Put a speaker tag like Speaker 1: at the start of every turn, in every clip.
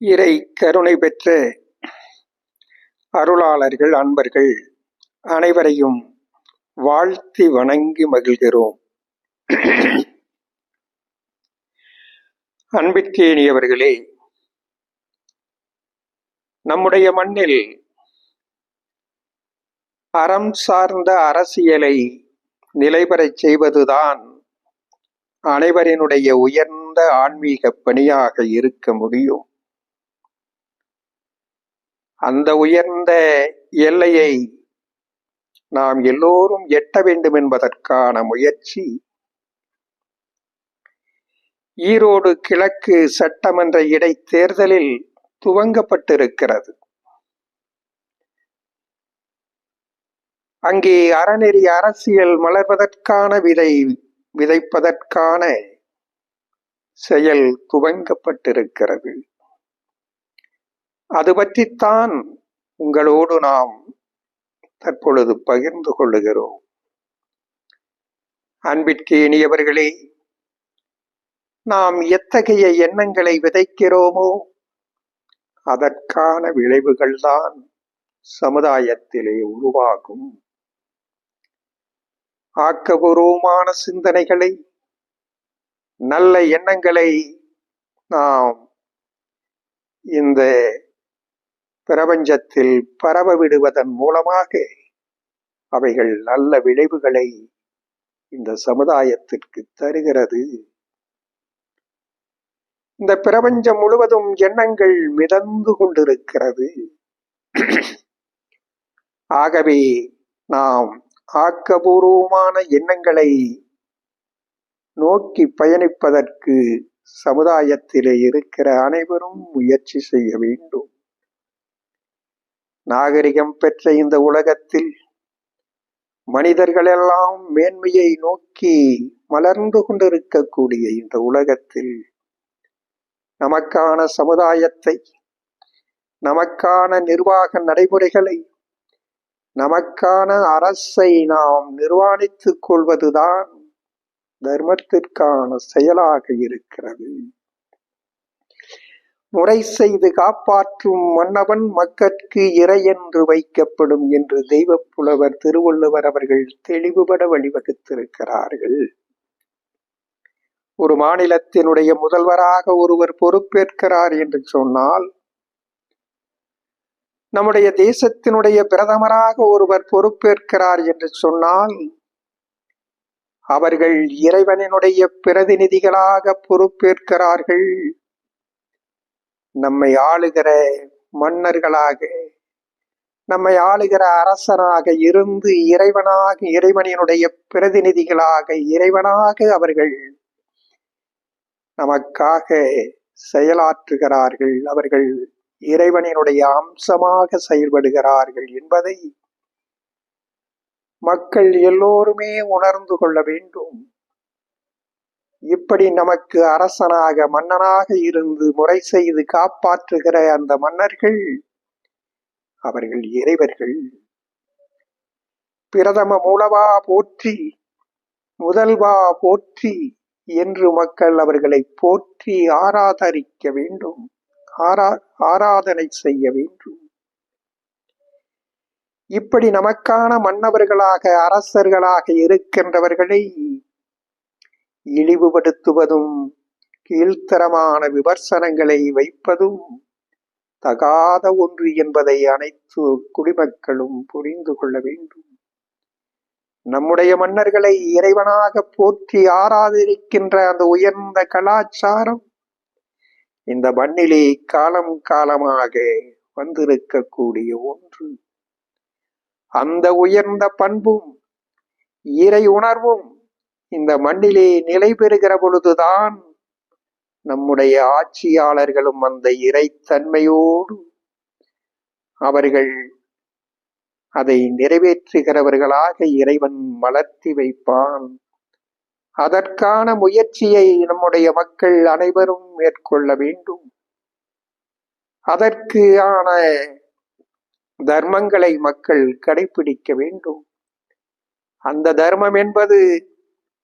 Speaker 1: இறை கருணை பெற்ற அருளாளர்கள் அன்பர்கள் அனைவரையும் வாழ்த்தி வணங்கி மகிழ்கிறோம். அன்பிற்கேணியவர்களே நம்முடைய மண்ணில் அறம் சார்ந்த அரசியலை நிலைபெறச் செய்வதுதான் அனைவரினுடைய உயர்ந்த ஆன்மீக பணியாக இருக்க முடியும். அந்த உயர்ந்த எல்லையை நாம் எல்லோரும் எட்ட வேண்டும் என்பதற்கான முயற்சி. ஈரோடு கிழக்கு சட்டமன்ற இடைத்தேர்தலில் துவங்கப்பட்டிருக்கிறது. அங்கே அறநெறி அரசியல் மலர்வதற்கான விதை விதைப்பதற்கான செயல் துவங்கப்பட்டிருக்கிறது. அது பற்றித்தான் உங்களோடு நாம் தற்பொழுது பகிர்ந்து கொள்ளுகிறோம். அன்பிற்கு இனியவர்களே நாம் எத்தகைய எண்ணங்களை விதைக்கிறோமோ அதற்கான விளைவுகள்தான் சமுதாயத்திலே உருவாகும். ஆக்கபூர்வமான சிந்தனைகளை நல்ல எண்ணங்களை நாம் இந்த பிரபஞ்சத்தில் பரவ விடுவதன் மூலமாக அவைகள் நல்ல விளைவுகளை இந்த சமுதாயத்திற்கு தருகிறது. இந்த பிரபஞ்சம் முழுவதும் எண்ணங்கள் மிதந்து கொண்டிருக்கிறது. ஆகவே நாம் ஆக்கபூர்வமான எண்ணங்களை நோக்கி பயணிப்பதற்கு சமுதாயத்திலே இருக்கிற அனைவரும் முயற்சி செய்ய வேண்டும். நாகரிகம் பெற்ற இந்த உலகத்தில் மனிதர்களெல்லாம் மேன்மையை நோக்கி மலர்ந்து கொண்டிருக்கக்கூடிய இந்த உலகத்தில் நமக்கான சமுதாயத்தை நமக்கான நிர்வாக நடைமுறைகளை நமக்கான அரசை நாம் நிர்வாணித்துக் கொள்வதுதான் தர்மத்திற்கான செயலாக இருக்கிறது. முறை செய்து காப்பாற்றும் மன்னவன் மக்கட்கு இறை என்று வைக்கப்படும் என்று தெய்வ புலவர் திருவள்ளுவர் அவர்கள் தெளிவுபட வழிவகுத்திருக்கிறார்கள். ஒரு மாநிலத்தினுடைய முதல்வராக ஒருவர் பொறுப்பேற்கிறார் என்று சொன்னால் நம்முடைய தேசத்தினுடைய பிரதமராக ஒருவர் பொறுப்பேற்கிறார் என்று சொன்னால் அவர்கள் இறைவனினுடைய பிரதிநிதிகளாக பொறுப்பேற்கிறார்கள். நம்மை ஆளுகிற மன்னர்களாக நம்மை ஆளுகிற அரசனாக இருந்து இறைவனாக இறைவனினுடைய பிரதிநிதிகளாக இறைவனாக அவர்கள் நமக்காக செயலாற்றுகிறார்கள். அவர்கள் இறைவனினுடைய அம்சமாக செயல்படுகிறார்கள் என்பதை மக்கள் எல்லோருமே உணர்ந்து கொள்ள வேண்டும். இப்படி நமக்கு அரசனாக மன்னனாக இருந்து முறை செய்து காப்பாற்றுகிற அந்த மன்னர்கள் அவர்கள் இறைவர்கள். பிரதம மூலவா போற்றி முதல்வா போற்றி என்று மக்கள் அவர்களை போற்றி ஆராதரிக்க வேண்டும். ஆரா ஆராதனை செய்ய வேண்டும். இப்படி நமக்கான மன்னவர்களாக அரசர்களாக இருக்கின்றவர்களை இழிவுபடுத்துவதும் கீழ்த்தரமான விமர்சனங்களை வைப்பதும் தகாத ஒன்று என்பதை அனைத்து குடிமக்களும் புரிந்து கொள்ள வேண்டும். நம்முடைய மன்னர்களை இறைவனாக போற்றி ஆராதரிக்கின்ற அந்த உயர்ந்த கலாச்சாரம் இந்த மண்ணிலே காலம் காலமாக வந்திருக்கக்கூடிய ஒன்று. அந்த உயர்ந்த பண்பும் இறை உணர்வும் இந்த மண்ணிலே நிலை பெறுகிற பொழுதுதான் நம்முடைய ஆட்சியாளர்களும் அந்த இறைத்தன்மையோடு அவர்கள் அதை நிறைவேற்றுகிறவர்களாக இறைவன் வளர்த்தி வைப்பான். அதற்கான முயற்சியை நம்முடைய மக்கள் அனைவரும் மேற்கொள்ள வேண்டும். அதற்கு ஆன தர்மங்களை மக்கள் கடைபிடிக்க வேண்டும். அந்த தர்மம் என்பது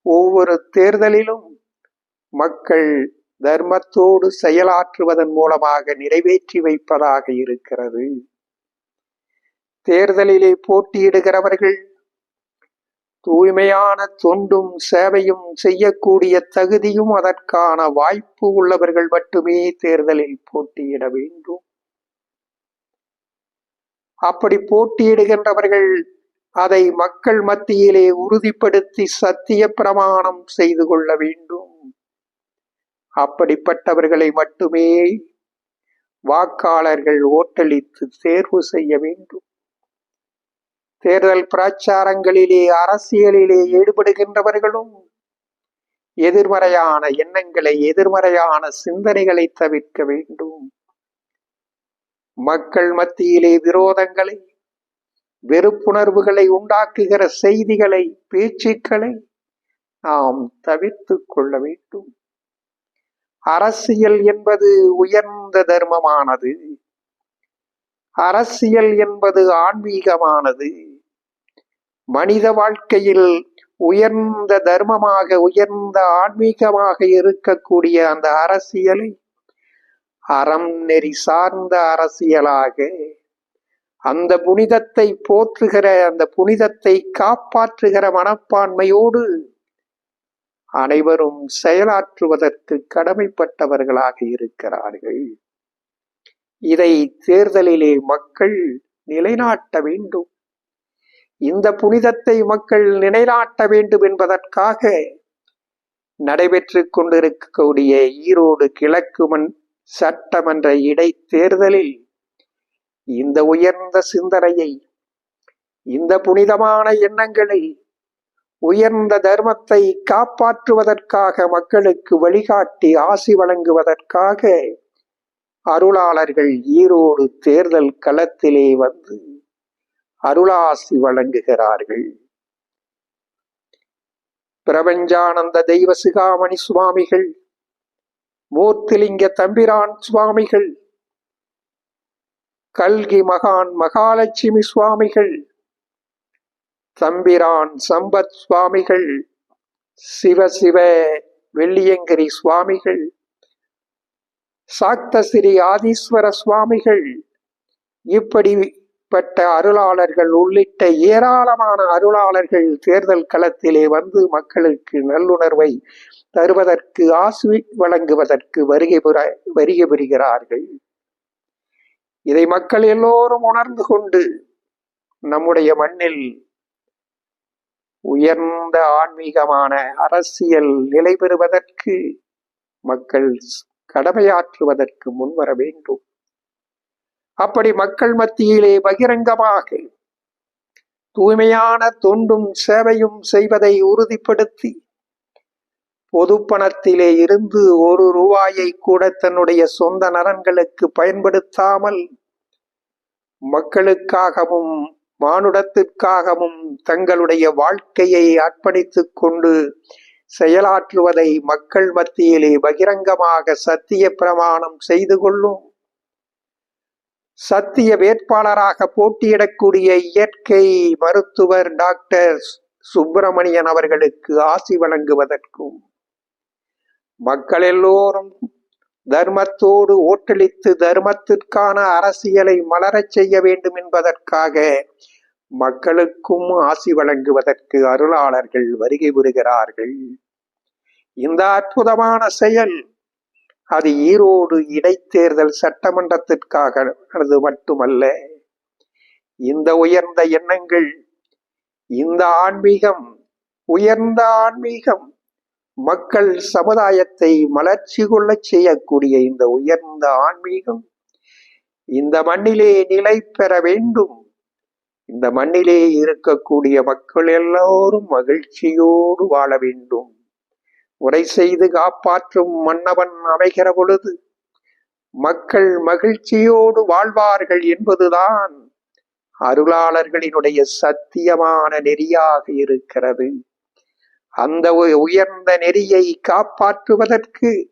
Speaker 1: ஒவ்வொரு தேர்தலிலும் மக்கள் தர்மத்தோடு செயலாற்றுவதன் மூலமாக நிறைவேற்றி வைப்பதாக இருக்கிறது. தேர்தலிலே போட்டியிடுகிறவர்கள் தூய்மையான தொண்டும் சேவையும் செய்யக்கூடிய தகுதியும் அதற்கான வாய்ப்பு உள்ளவர்கள் மட்டுமே தேர்தலில் போட்டியிட வேண்டும். அப்படி போட்டியிடுகின்றவர்கள் அதை மக்கள் மத்தியிலே உறுதிப்படுத்தி சத்திய பிரமாணம் செய்து கொள்ள வேண்டும். அப்படிப்பட்டவர்களை மட்டுமே வாக்காளர்கள் ஓட்டளித்து தேர்வு செய்ய வேண்டும். தேர்தல் பிரச்சாரங்களிலே அரசியலிலே ஈடுபடுகின்றவர்களும் எதிர்மறையான எண்ணங்களை எதிர்மறையான சிந்தனைகளை தவிர்க்க வேண்டும். மக்கள் மத்தியிலே விரோதங்களை வெறுப்புணர்வுகளை உண்டாக்குகிற செய்திகளை பேச்சுக்களை நாம் தவிர்த்து கொள்ள வேண்டும். அரசியல் என்பது உயர்ந்த தர்மமானது. அரசியல் என்பது ஆன்மீகமானது. மனித வாழ்க்கையில் உயர்ந்த தர்மமாக உயர்ந்த ஆன்மீகமாக இருக்கக்கூடிய அந்த அரசியலை அறம் நெறி சார்ந்த அரசியலாக அந்த புனிதத்தை போற்றுகிற அந்த புனிதத்தை காப்பாற்றுகிற மனப்பான்மையோடு அனைவரும் செயலாற்றுவதற்கு கடமைப்பட்டவர்களாக இருக்கிறார்கள். இதை தேர்தலிலே மக்கள் நிலைநாட்ட வேண்டும். இந்த புனிதத்தை மக்கள் நிலைநாட்ட வேண்டும் என்பதற்காக நடைபெற்றுக் கொண்டிருக்கக்கூடிய ஈரோடு கிழக்கு மண் சட்டமன்ற இடைத்தேர்தலில் இந்த உயர்ந்த சிந்தனையை இந்த புனிதமான எண்ணங்களை உயர்ந்த தர்மத்தை காப்பாற்றுவதற்காக மக்களுக்கு வழிகாட்டி ஆசி வழங்குவதற்காக அருளாளர்கள் ஈரோடு தேர்தல் களத்திலே வந்து அருளாசி வழங்குகிறார்கள். பிரபஞ்சானந்த தெய்வ சிகாமணி சுவாமிகள் மூர்த்திலிங்க தம்பிரான் சுவாமிகள் கல்கி மகான் மகாலட்சுமி சுவாமிகள். தம்பிரான் சம்பத் சுவாமிகள். சிவ சிவ வெள்ளியங்கிரி சுவாமிகள். சாக்தசிரி ஆதீஸ்வர சுவாமிகள். இப்படிப்பட்ட அருளாளர்கள் உள்ளிட்ட ஏராளமான அருளாளர்கள் தேர்தல் களத்திலே வந்து மக்களுக்கு நல்லுணர்வை தருவதற்கு ஆசி வழங்குவதற்கு வருகை புற வருகை புரிகிறார்கள். இதை மக்கள் எல்லோரும் உணர்ந்து கொண்டு நம்முடைய மண்ணில் உயர்ந்த ஆன்மீகமான அரசியல் நிலை பெறுவதற்கு மக்கள் கடமையாற்றுவதற்கு முன்வர வேண்டும். அப்படி மக்கள் மத்தியிலே பகிரங்கமாக தூய்மையான தொண்டும் சேவையும் செய்வதை உறுதிப்படுத்தி பொதுப்பணத்திலே இருந்து ஒரு ரூபாயை கூட தன்னுடைய சொந்த நலன்களுக்கு பயன்படுத்தாமல் மக்களுக்காகவும் மானுடத்திற்காகவும் தங்களுடைய வாழ்க்கையை அர்ப்பணித்துக் கொண்டு செயலாற்றுவதை மக்கள் மத்தியிலே பகிரங்கமாக சத்திய பிரமாணம் செய்து கொள்ளும். சத்திய வேட்பாளராக போட்டியிடக்கூடிய இயற்கை மருத்துவர் டாக்டர் சுப்பிரமணியன் அவர்களுக்கு ஆசி வழங்குவதற்கும் மக்கள் எல்லோரும் தர்மத்தோடு ஓட்டளித்து தர்மத்திற்கான அரசியலை மலரச் செய்ய வேண்டும் என்பதற்காக மக்களுக்கும் ஆசி வழங்குவதற்கு அருளாளர்கள் வருகை புரிகிறார்கள். இந்த அற்புதமான செயல் அது ஈரோடு இடைத்தேர்தல் சட்டமன்றத்திற்காக அது மட்டுமல்ல இந்த உயர்ந்த எண்ணங்கள் இந்த ஆன்மீகம் உயர்ந்த ஆன்மீகம் மக்கள் சமுதாயத்தை மலர்ச்சி கொள்ளச் செய்யக்கூடிய இந்த உயர்ந்த ஆன்மீகம் இந்த மண்ணிலே நிலை பெற வேண்டும். இந்த மண்ணிலே இருக்கக்கூடிய மக்கள் எல்லோரும் மகிழ்ச்சியோடு வாழ வேண்டும். உரை செய்து காப்பாற்றும் மன்னவன் அமைகிற பொழுது மக்கள் மகிழ்ச்சியோடு வாழ்வார்கள் என்பதுதான் அருளாளர்களினுடைய சத்தியமான நெறியாக இருக்கிறது. அந்த உயர்ந்த நெறியை காப்பாற்றுவதற்கு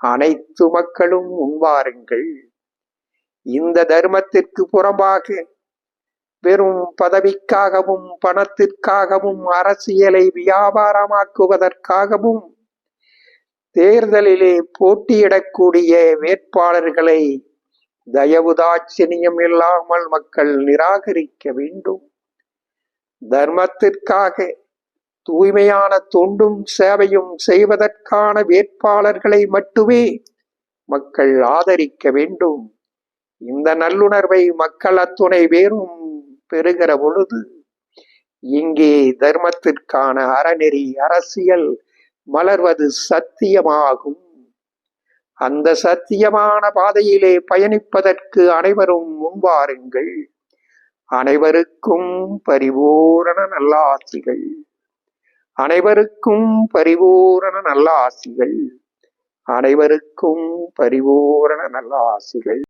Speaker 1: அனைத்து மக்களும் முன்வாருங்கள். இந்த தர்மத்திற்கு புறம்பாக வெறும் பதவிக்காகவும் பணத்திற்காகவும் அரசியலை வியாபாரமாக்குவதற்காகவும் தேர்தலிலே போட்டியிடக்கூடிய வேட்பாளர்களை தயவுதாட்சிணியம் இல்லாமல் மக்கள் நிராகரிக்க வேண்டும். தர்மத்திற்காக தூய்மையான தொண்டும் சேவையும் செய்வதற்கான வேட்பாளர்களை மட்டுமே மக்கள் ஆதரிக்க வேண்டும். இந்த நல்லுணர்வை மக்கள் அத்துணை பேரும் பெறுகிற பொழுது இங்கே தர்மத்திற்கான அறநெறி அரசியல் மலர்வது சத்தியமாகும். அந்த சத்தியமான பாதையிலே பயணிப்பதற்கு அனைவரும் முன்வாருங்கள். அனைவருக்கும் பரிபூரண நல்லாசிகள் அனைவருக்கும் பரிபூரண நல்ல ஆசிகள் அனைவருக்கும் பரிபூரண நல்ல ஆசிகள்